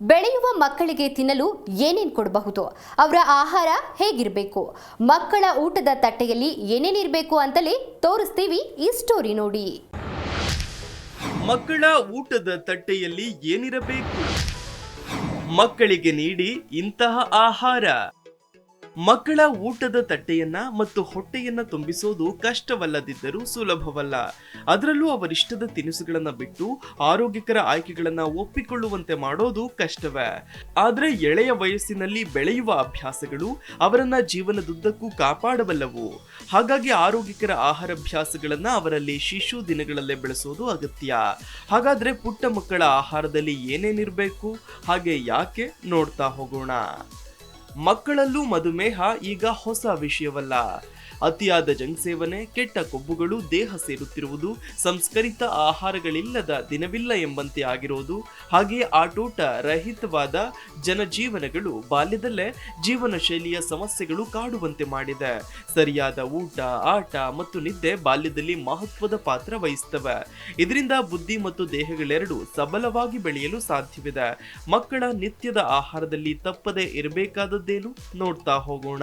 ಬೆಳೆಯುವ ಮಕ್ಕಳಿಗೆ ತಿನ್ನಲು ಏನೇನು ಕೊಡಬಹುದು? ಅವರ ಆಹಾರ ಹೇಗಿರಬೇಕು? ಮಕ್ಕಳ ಊಟದ ತಟ್ಟೆಯಲ್ಲಿ ಏನೇನಿರಬೇಕು ಅಂತಲೇ ತೋರಿಸ್ತೀವಿ ಈ ಸ್ಟೋರಿ ನೋಡಿ. ಮಕ್ಕಳ ಊಟದ ತಟ್ಟೆಯಲ್ಲಿ ಏನಿರಬೇಕು? ಮಕ್ಕಳಿಗೆ ನೀಡಿ ಇಂತಹ ಆಹಾರ. ಮಕ್ಕಳ ಊಟದ ತಟ್ಟೆಯನ್ನ ಮತ್ತು ಹೊಟ್ಟೆಯನ್ನ ತುಂಬಿಸೋದು ಕಷ್ಟವಲ್ಲದಿದ್ದರೂ ಸುಲಭವಲ್ಲ. ಅದರಲ್ಲೂ ಅವರಿಷ್ಟದ ತಿನಿಸುಗಳನ್ನ ಬಿಟ್ಟು ಆರೋಗ್ಯಕರ ಆಯ್ಕೆಗಳನ್ನ ಒಪ್ಪಿಕೊಳ್ಳುವಂತೆ ಮಾಡೋದು ಕಷ್ಟವೇ. ಆದ್ರೆ ಎಳೆಯ ವಯಸ್ಸಿನಲ್ಲಿ ಬೆಳೆಯುವ ಅಭ್ಯಾಸಗಳು ಅವರನ್ನ ಜೀವನದುದ್ದಕ್ಕೂ ಕಾಪಾಡಬಲ್ಲವು. ಹಾಗಾಗಿ ಆರೋಗ್ಯಕರ ಆಹಾರಾಭ್ಯಾಸಗಳನ್ನ ಅವರಲ್ಲಿ ಶಿಶು ದಿನಗಳಲ್ಲೇ ಬೆಳೆಸೋದು ಅಗತ್ಯ. ಹಾಗಾದ್ರೆ ಪುಟ್ಟ ಮಕ್ಕಳ ಆಹಾರದಲ್ಲಿ ಏನೇನಿರಬೇಕು? ಹಾಗೆ ಯಾಕೆ ನೋಡ್ತಾ ಹೋಗೋಣ. ಮಕ್ಕಳಲ್ಲೂ ಮಧುಮೇಹ ಈಗ ಹೊಸ ವಿಷಯವಲ್ಲ. ಅತಿಯಾದ ಜಂಕ್ ಸೇವನೆ ಕೆಟ್ಟ ಕೊಬ್ಬುಗಳು, ದೇಹ ಸೇರುತ್ತಿರುವುದು ಸಂಸ್ಕರಿತ ಆಹಾರಗಳಿಲ್ಲದ ದಿನವಿಲ್ಲ ಎಂಬಂತೆ ಆಗಿರುವುದು ಹಾಗೆಯೇ ಆಟೋಟ ರಹಿತವಾದ ಜನಜೀವನಗಳು ಬಾಲ್ಯದಲ್ಲೇ ಜೀವನ ಶೈಲಿಯ ಸಮಸ್ಯೆಗಳು ಕಾಡುವಂತೆ ಮಾಡಿದೆ. ಸರಿಯಾದ ಊಟ, ಆಟ ಮತ್ತು ನಿದ್ದೆ ಬಾಲ್ಯದಲ್ಲಿ ಮಹತ್ವದ ಪಾತ್ರ ವಹಿಸ್ತವೆ. ಇದರಿಂದ ಬುದ್ಧಿ ಮತ್ತು ದೇಹಗಳೆರಡು ಸಬಲವಾಗಿ ಬೆಳೆಯಲು ಸಾಧ್ಯವಿದೆ. ಮಕ್ಕಳ ನಿತ್ಯದ ಆಹಾರದಲ್ಲಿ ತಪ್ಪದೇ ಇರಬೇಕಾದದ್ದೇನು? ನೋಡ್ತಾ ಹೋಗೋಣ.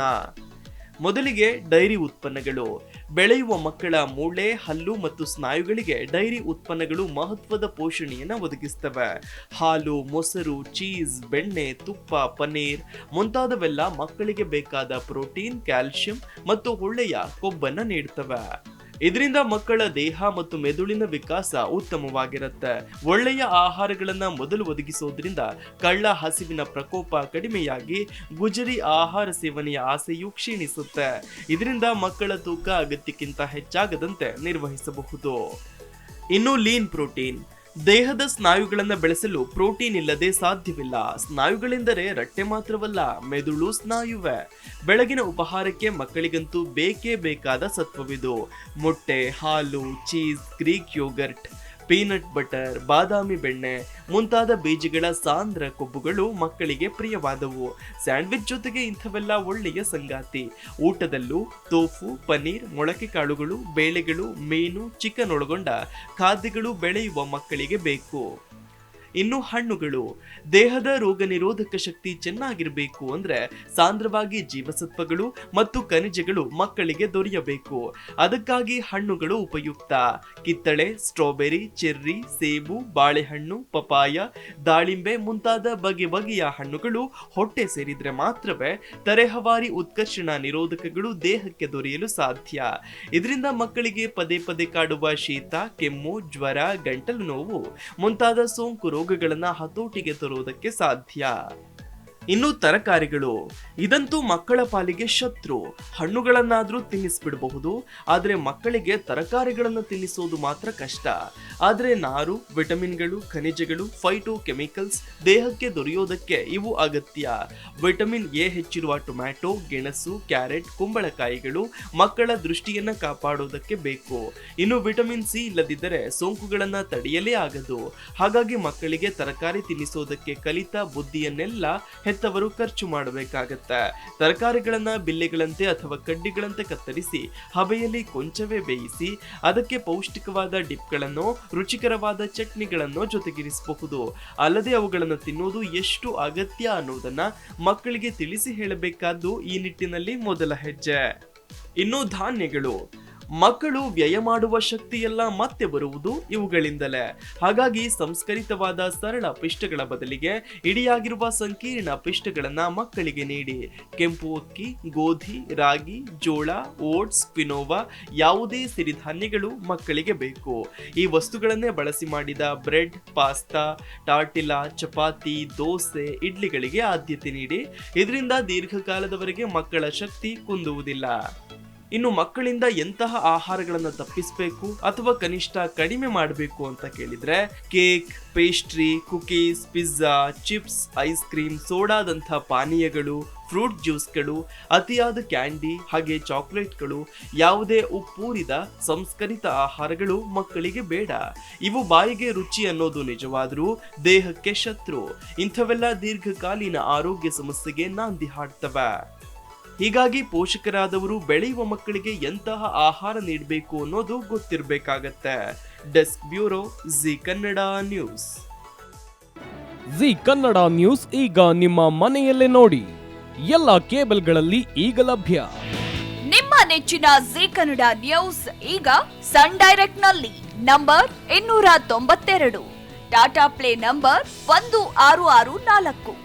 ಮೊದಲಿಗೆ ಡೈರಿ ಉತ್ಪನ್ನಗಳು. ಬೆಳೆಯುವ ಮಕ್ಕಳ ಮೂಳೆ, ಹಲ್ಲು ಮತ್ತು ಸ್ನಾಯುಗಳಿಗೆ ಡೈರಿ ಉತ್ಪನ್ನಗಳು ಮಹತ್ವದ ಪೋಷಣೆಯನ್ನು ಒದಗಿಸ್ತವೆ. ಹಾಲು, ಮೊಸರು, ಚೀಸ್, ಬೆಣ್ಣೆ, ತುಪ್ಪ, ಪನ್ನೀರ್ ಮುಂತಾದವೆಲ್ಲ ಮಕ್ಕಳಿಗೆ ಬೇಕಾದ ಪ್ರೋಟೀನ್ ಕ್ಯಾಲ್ಸಿಯಂ ಮತ್ತು ಒಳ್ಳೆಯ ಕೊಬ್ಬನ್ನು ನೀಡ್ತವೆ. ಇದರಿಂದ ಮಕ್ಕಳ ದೇಹ ಮತ್ತು ಮೆದುಳಿನ ವಿಕಾಸ ಉತ್ತಮವಾಗಿರುತ್ತೆ. ಒಳ್ಳೆಯ ಆಹಾರಗಳನ್ನ ಮೊದಲು ಒದಗಿಸೋದ್ರಿಂದ ಕಳ್ಳ ಹಸಿವಿನ ಪ್ರಕೋಪ ಕಡಿಮೆಯಾಗಿ ಗುಜರಿ ಆಹಾರ ಸೇವನೆಯ ಆಸೆಯು ಕ್ಷೀಣಿಸುತ್ತೆ. ಇದರಿಂದ ಮಕ್ಕಳ ತೂಕ ಅಗತ್ಯಕ್ಕಿಂತ ಹೆಚ್ಚಾಗದಂತೆ ನಿರ್ವಹಿಸಬಹುದು. ಇನ್ನು ಲೀನ್ ಪ್ರೋಟೀನ್. ದೇಹದ ಸ್ನಾಯುಗಳನ್ನು ಬೆಳೆಸಲು ಪ್ರೋಟೀನ್ ಇಲ್ಲದೆ ಸಾಧ್ಯವಿಲ್ಲ. ಸ್ನಾಯುಗಳೆಂದರೆ ರಟ್ಟೆ ಮಾತ್ರವಲ್ಲ, ಮೆದುಳು ಸ್ನಾಯುವೆ. ಬೆಳಗಿನ ಉಪಹಾರಕ್ಕೆ ಮಕ್ಕಳಿಗಂತೂ ಬೇಕೇ ಬೇಕಾದ ಸತ್ವವಿದು. ಮೊಟ್ಟೆ, ಹಾಲು, cheese, Greek yogurt. Peanut butter, ಬಾದಾಮಿ ಬೆಣ್ಣೆ, ಮುಂತಾದ ಬೀಜಗಳ ಸಾಂದ್ರ ಕೊಬ್ಬುಗಳು ಮಕ್ಕಳಿಗೆ ಪ್ರಿಯವಾದವು. ಸ್ಯಾಂಡ್ವಿಚ್ ಜೊತೆಗೆ ಇಂಥವೆಲ್ಲ ಒಳ್ಳೆಯ ಸಂಗಾತಿ. ಊಟದಲ್ಲೂ ತೋಫು ಪನ್ನೀರ್ ಮೊಳಕೆ ಕಾಳುಗಳು, ಬೇಳೆಗಳು, ಮೀನು, ಚಿಕನ್ ಒಳಗೊಂಡ ಖಾದ್ಯಗಳು ಬೆಳೆಯುವ ಮಕ್ಕಳಿಗೆ ಬೇಕು. ಇನ್ನು ಹಣ್ಣುಗಳು. ದೇಹದ ರೋಗ ನಿರೋಧಕ ಶಕ್ತಿ ಚೆನ್ನಾಗಿರಬೇಕು ಅಂದ್ರೆ ಸಾಂದ್ರವಾಗಿ ಜೀವಸತ್ವಗಳು ಮತ್ತು ಖನಿಜಗಳು ಮಕ್ಕಳಿಗೆ ದೊರೆಯಬೇಕು. ಅದಕ್ಕಾಗಿ ಹಣ್ಣುಗಳು ಉಪಯುಕ್ತ. ಕಿತ್ತಳೆ, ಸ್ಟ್ರಾಬೆರಿ, ಚೆರ್ರಿ, ಸೇಬು, ಬಾಳೆಹಣ್ಣು ಪಪಾಯ ದಾಳಿಂಬೆ ಮುಂತಾದ ಬಗೆ ಬಗೆಯ ಹಣ್ಣುಗಳು ಹೊಟ್ಟೆ ಸೇರಿದ್ರೆ ಮಾತ್ರವೇ ತರೆಹವಾರಿ ಉತ್ಕರ್ಷಣ ನಿರೋಧಕಗಳು ದೇಹಕ್ಕೆ ದೊರೆಯಲು ಸಾಧ್ಯ. ಇದರಿಂದ ಮಕ್ಕಳಿಗೆ ಪದೇ ಪದೇ ಕಾಡುವ ಶೀತ, ಕೆಮ್ಮು, ಜ್ವರ, ಗಂಟಲು ನೋವು ಮುಂತಾದ ಸೋಂಕು ರೋಗಗಳನ್ನ ಹತೋಟಿಗೆ ತರುವುದಕ್ಕೆ ಸಾಧ್ಯ. ಇನ್ನು ತರಕಾರಿಗಳು. ಇದಂತೂ ಮಕ್ಕಳ ಪಾಲಿಗೆ ಶತ್ರು. ಹಣ್ಣುಗಳನ್ನಾದ್ರೂ ತಿನ್ನಿಸ್ಬಿಡಬಹುದು. ಆದ್ರೆ ಮಕ್ಕಳಿಗೆ ತರಕಾರಿಗಳನ್ನು ತಿನ್ನಿಸೋದು ಮಾತ್ರ ಕಷ್ಟ. ಆದ್ರೆ ನಾರು, ವಿಟಮಿನ್ಗಳು, ಖನಿಜಗಳು, ಫೈಟೋ, ಕೆಮಿಕಲ್ಸ್, ದೇಹಕ್ಕೆ ದೊರೆಯೋದಕ್ಕೆ ಇವು ಅಗತ್ಯ. ವಿಟಮಿನ್ ಎ ಹೆಚ್ಚಿರುವ ಟೊಮ್ಯಾಟೊ, ಗೆಣಸು, ಕ್ಯಾರೆಟ್, ಕುಂಬಳಕಾಯಿಗಳು ಮಕ್ಕಳ ದೃಷ್ಟಿಯನ್ನ ಕಾಪಾಡೋದಕ್ಕೆ ಬೇಕು. ಇನ್ನು ವಿಟಮಿನ್ ಸಿ ಇಲ್ಲದಿದ್ದರೆ ಸೋಂಕುಗಳನ್ನ ತಡೆಯಲೇ ಆಗದು. ಹಾಗಾಗಿ ಮಕ್ಕಳಿಗೆ ತರಕಾರಿ ತಿನ್ನಿಸೋದಕ್ಕೆ ಕಲಿತ ಬುದ್ಧಿಯನ್ನೆಲ್ಲ ಹೆತ್ತವರು ಖರ್ಚು ಮಾಡಬೇಕಾಗತ್ತೆ? ತರಕಾರಿಗಳನ್ನ, ಬಿಲ್ಲೆಗಳಂತೆ ಅಥವಾ ಕಡ್ಡಿಗಳಂತೆ ಕತ್ತರಿಸಿ, ಹಬೆಯಲ್ಲಿ ಕೊಂಚವೇ ಬೇಯಿಸಿ, ಅದಕ್ಕೆ ಪೌಷ್ಟಿಕವಾದ ಡಿಪ್ಗಳನ್ನು, ರುಚಿಕರವಾದ ಚಟ್ನಿಗಳನ್ನು ಜೊತೆಗಿರಿಸಬಹುದು. ಅಲ್ಲದೆ ಅವುಗಳನ್ನು ತಿನ್ನೋದು ಎಷ್ಟು ಅಗತ್ಯ ಅನ್ನೋದನ್ನ ಮಕ್ಕಳಿಗೆ ತಿಳಿಸಿ ಹೇಳಬೇಕಾದ್ದು ಈ ನಿಟ್ಟಿನಲ್ಲಿ ಮೊದಲ ಹೆಜ್ಜೆ. ಇನ್ನು ಧಾನ್ಯಗಳು. ಮಕ್ಕಳು ವ್ಯಯ ಮಾಡುವ ಶಕ್ತಿಯೆಲ್ಲ ಮತ್ತೆ ಬರುವುದು ಇವುಗಳಿಂದಲೇ. ಹಾಗಾಗಿ ಸಂಸ್ಕರಿತವಾದ ಸರಳ ಪಿಷ್ಟಗಳ ಬದಲಿಗೆ ಇಡಿಯಾಗಿರುವ ಸಂಕೀರ್ಣ ಪಿಷ್ಟಗಳನ್ನ ಮಕ್ಕಳಿಗೆ ನೀಡಿ. ಕೆಂಪು ಅಕ್ಕಿ, ಗೋಧಿ, ರಾಗಿ, ಜೋಳ, ಓಟ್ಸ್ ಪಿನೋವಾ ಯಾವುದೇ ಸಿರಿಧಾನ್ಯಗಳು ಮಕ್ಕಳಿಗೆ ಬೇಕು. ಈ ವಸ್ತುಗಳನ್ನೇ ಬಳಸಿ ಮಾಡಿದ bread, pasta, tortilla, chapati, dosa, ಇಡ್ಲಿಗಳಿಗೆ ಆದ್ಯತೆ ನೀಡಿ. ಇದರಿಂದ ದೀರ್ಘಕಾಲದವರೆಗೆ ಮಕ್ಕಳ ಶಕ್ತಿ ಕುಂದುವುದಿಲ್ಲ. ಇನ್ನು ಮಕ್ಕಳಿಂದ ಎಂತಹ ಆಹಾರಗಳನ್ನು ತಪ್ಪಿಸಬೇಕು ಅಥವಾ ಕನಿಷ್ಠ ಕಡಿಮೆ ಮಾಡಬೇಕು ಅಂತ ಕೇಳಿದ್ರೆ cake, pastry, cookies, pizza, chips, ice cream, ಸೋಡಾದಂಥ ಪಾನೀಯಗಳು, ಫ್ರೂಟ್ ಜ್ಯೂಸ್ಗಳು, ಅತಿಯಾದ ಕ್ಯಾಂಡಿ, ಹಾಗೆ ಚಾಕ್ಲೇಟ್ಗಳು, ಯಾವುದೇ ಉಪ್ಪೂರಿದ ಸಂಸ್ಕರಿತ ಆಹಾರಗಳು ಮಕ್ಕಳಿಗೆ ಬೇಡ. ಇವು ಬಾಯಿಗೆ ರುಚಿ ಅನ್ನೋದು ನಿಜವಾದರೂ ದೇಹಕ್ಕೆ ಶತ್ರು. ಇಂಥವೆಲ್ಲ ದೀರ್ಘಕಾಲೀನ ಆರೋಗ್ಯ ಸಮಸ್ಯೆಗೆ ನಾಂದಿ ಹಾಡ್ತವೆ. ಹೀಗಾಗಿ ಪೋಷಕರಾದವರು ಬೆಳೆಯುವ ಮಕ್ಕಳಿಗೆ ಎಂತಹ ಆಹಾರ ನೀಡಬೇಕು ಅನ್ನೋದು ಗೊತ್ತಿರಬೇಕಾಗತ್ತೆ. Desk bureau Zee Kannada news. Zee Kannada news ಈಗ ನಿಮ್ಮ ಮನೆಯಲ್ಲೇ ನೋಡಿ. ಎಲ್ಲ ಕೇಬಲ್ಗಳಲ್ಲಿ ಈಗ ಲಭ್ಯ. ನಿಮ್ಮ ನೆಚ್ಚಿನ ಜಿ ಕನ್ನಡ ನ್ಯೂಸ್ ಈಗ ಸನ್ ಡೈರೆಕ್ಟ್ನಲ್ಲಿ ನಂಬರ್ ಇನ್ನೂರ ತೊಂಬತ್ತೆರಡು. ಟಾಟಾ ಪ್ಲೇ ನಂಬರ್ ಒಂದು ಆರು ಆರು ನಾಲ್ಕು.